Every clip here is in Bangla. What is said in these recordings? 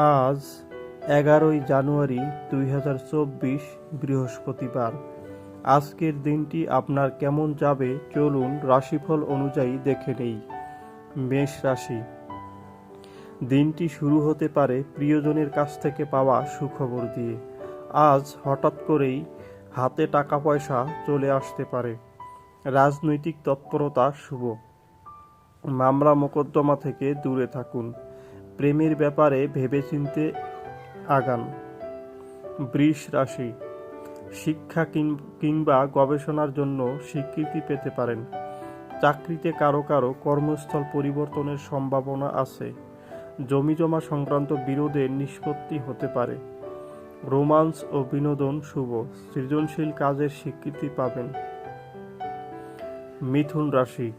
আজ এগারোই জানুয়ারি দুই হাজার চব্বিশ বৃহস্পতিবার। আজকের দিনটি আপনার কেমন যাবে চলুন রাশিফল অনুযায়ী দেখে নেই। মেষ রাশি। দিনটি শুরু হতে পারে প্রিয়জনের কাছ থেকে পাওয়া সুখবর দিয়ে। আজ হঠাৎ করেই হাতে টাকা পয়সা চলে আসতে পারে। রাজনৈতিক তৎপরতা শুভ। মামলা মোকদ্দমা থেকে দূরে থাকুন। প্রেমের ব্যাপারে ভেবেচিন্তে আগান। বৃষ রাশি, শিক্ষা কিংবা গবেষণার জন্য স্বীকৃতি পেতে পারেন। চাকরিতে কারও কারও কর্মস্থল পরিবর্তনের সম্ভাবনা আছে। জমিজমা সংক্রান্ত বিরোধে নিষ্পত্তি হতে পারে। রোমান্স ও বিনোদন শুভ, সৃজনশীল কাজের স্বীকৃতি পাবেন। মিথুন রাশি,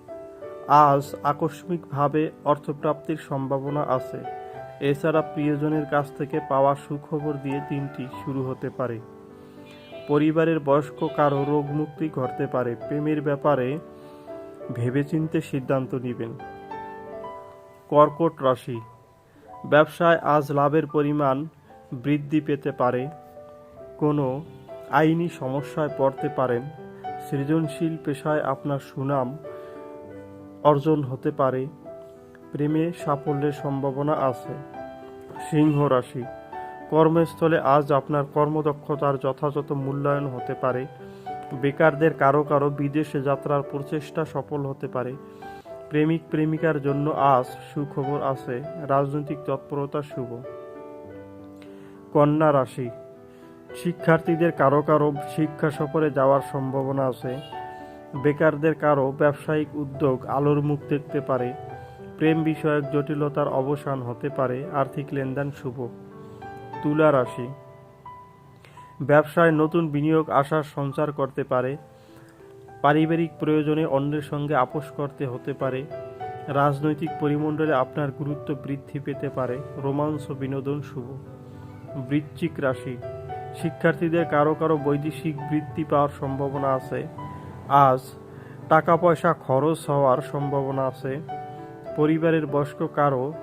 আজ আকস্মিকভাবে অর্থপ্রাপ্তির সম্ভাবনা আছে। এছাড়া প্রিয়জনের কাছ থেকে পাওয়া সুখবর দিয়ে দিনটি শুরু হতে পারে। পরিবারের বয়স্ক কারও রোগমুক্তি ঘটতে পারে। প্রেমের ব্যাপারে ভেবেচিন্তে সিদ্ধান্ত নেবেন। কর্কট রাশি। ব্যবসায় আজ লাভের পরিমাণ বৃদ্ধি পেতে পারে। কোনো আইনি সমস্যায় পড়তে পারেন। সৃজনশীল পেশায় আপনার সুনাম অর্জন হতে পারে। প্রেমে সাফল্যের সম্ভাবনা আছে। সিংহ রাশি। কর্মস্থলে আজ আপনার কর্মদক্ষতার যথাযথ মূল্যায়ন হতে পারে। বেকারদের কারও কারও বিদেশে যাত্রার প্রচেষ্টা সফল হতে পারে। প্রেমিক প্রেমিকার জন্য আজ সুখবর আছে। রাজনৈতিক তৎপরতা শুভ। কন্যা রাশি। শিক্ষার্থীদের কারও কারও শিক্ষা সফরে যাওয়ার সম্ভাবনা আছে। বেকারদের কারও ব্যবসায়িক উদ্যোগ আলোর মুখ দেখতে পারে। প্রেম বিষয়ক জটিলতার অবসান হতে পারে আর্থিক লেনদেন শুভ। তুলা রাশি। ব্যবসায় নতুন বিনিয়োগ আসার সঞ্চার করতে পারে। পারিবারিক প্রয়োজনে অন্যের সঙ্গে আপোষ করতে হতে পারে। রাজনৈতিক পরিমণ্ডলে আপনার গুরুত্ব বৃদ্ধি পেতে পারে। রোমাঞ্চ বিনোদন শুভ। বৃশ্চিক রাশি। শিক্ষার্থীদের কারও কারও বৈদেশিক বৃত্তি পাওয়ার সম্ভাবনা আছে। আজ টাকা পয়সা খরচ হওয়ার সম্ভাবনা আছে। পরিবারের বয়স্ক কারও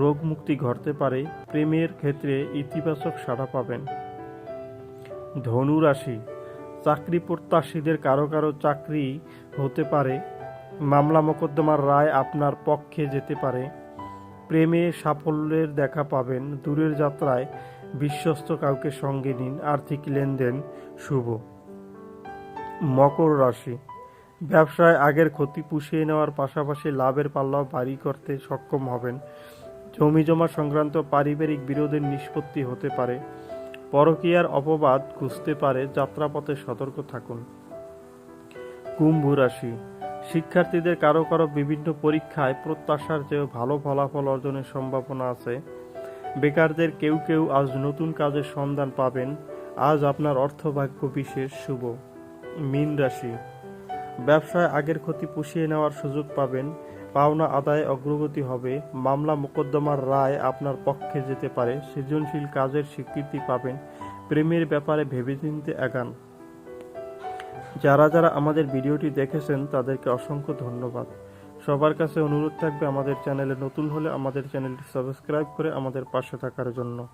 রোগ মুক্তি ঘটতে পারে, প্রেমের ক্ষেত্রে ইতিবাচক সাড়া পাবেন। ধনু রাশি চাকরি প্রত্যাশীদের কারও কারও চাকরি হতে পারে, মামলা মোকদ্দমার রায় আপনার পক্ষে যেতে পারে, প্রেমে সাফল্যের দেখা পাবেন, দূরের যাত্রায় বিশ্বস্ত কাউকে সঙ্গে নিন, আর্থিক লেনদেন শুভ। মকর রাশি ব্যবসায় আগের ক্ষতি পুষিয়ে নেওয়ার পাশাপাশি লাভের পাল্লাও ভারী করতে সক্ষম হবেন। জমি জমা সংক্রান্ত পারিবারিক বিরোধের নিষ্পত্তি হতে পারে। পরকীয়ার অপবাদ ঘুষতে পারে, যাত্রাপথে সতর্ক থাকুন। কুম্ভ রাশি। শিক্ষার্থীদের কারও কারও বিভিন্ন পরীক্ষায় প্রত্যাশার চেয়েও ভালো ফলাফল অর্জনের সম্ভাবনা আছে। বেকারদের কেউ কেউ আজ নতুন কাজের সন্ধান পাবেন। আজ আপনার অর্থভাগ্য বিশেষ শুভ। মীন রাশি। ব্যবসায় আগের ক্ষতি পুষিয়ে নেওয়ার সুযোগ পাবেন, পাওনা আদায়ে অগ্রগতি হবে, মামলা মোকদ্দমার রায় আপনার পক্ষে যেতে পারে, সৃজনশীল কাজের স্বীকৃতি পাবেন, প্রেমের ব্যাপারে ভেবেচিন্তে এগান। যারা যারা আমাদের ভিডিওটি দেখেছেন, তাদেরকে অসংখ্য ধন্যবাদ। সবার কাছে অনুরোধ থাকবে আমাদের চ্যানেলে নতুন হলে আমাদের চ্যানেলটি সাবস্ক্রাইব করে আমাদের পাশে থাকার জন্য।